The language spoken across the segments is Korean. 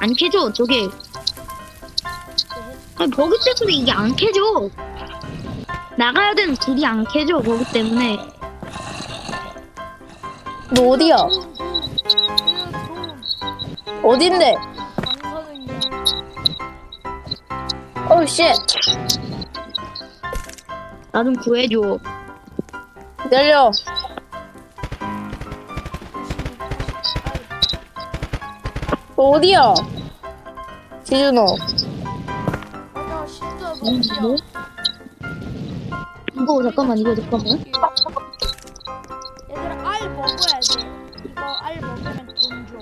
안 캐져 저게 아니 버그 때문에 이게 안 캐져 나가야 되는 길이 안 캐져 버그 때문에 너 어디야? 어딘데? 방사능이야. 어우 쉣 나 좀 구해줘 내려 어디야? 지준호 아니야 진짜 음, 뭐? 이거 잠깐만 이거 잠깐만 얘들아 알 먹어야 돼. 이거 알 먹으면 돈 줘.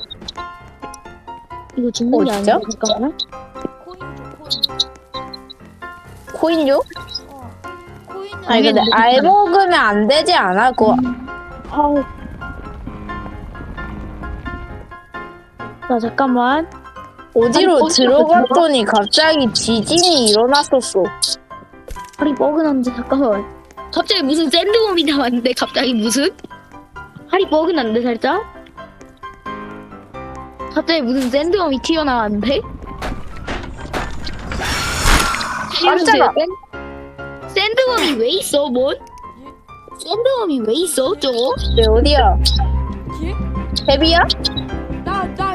이거 죽는 게 어, 아니야? 잠깐만 코인 줘 코인. 코인 줘? 어. 코인은 아니 근데 뭐알 먹으면 안 되지 않아? 그거 아 나 잠깐만. 어디로 아니, 들어갔더니? 갑자기 지진이 일어났었어. 아니 버그난데 잠깐만. 갑자기 무슨 샌드웜이 나왔는데 갑자기 무슨? 하리 버그난데 살짝? 갑자기 무슨 샌드웜이 튀어나왔는데? 깜짝아. 샌- 샌드웜이 왜 있어 뭔? 샌드웜이 왜 있어 저거? 네 어디야? 예? 헤비야?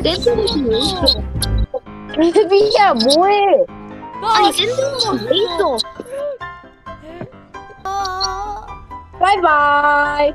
있어 헤비야 뭐해? 아니 샌드웜이 왜 있어 아. 바이바이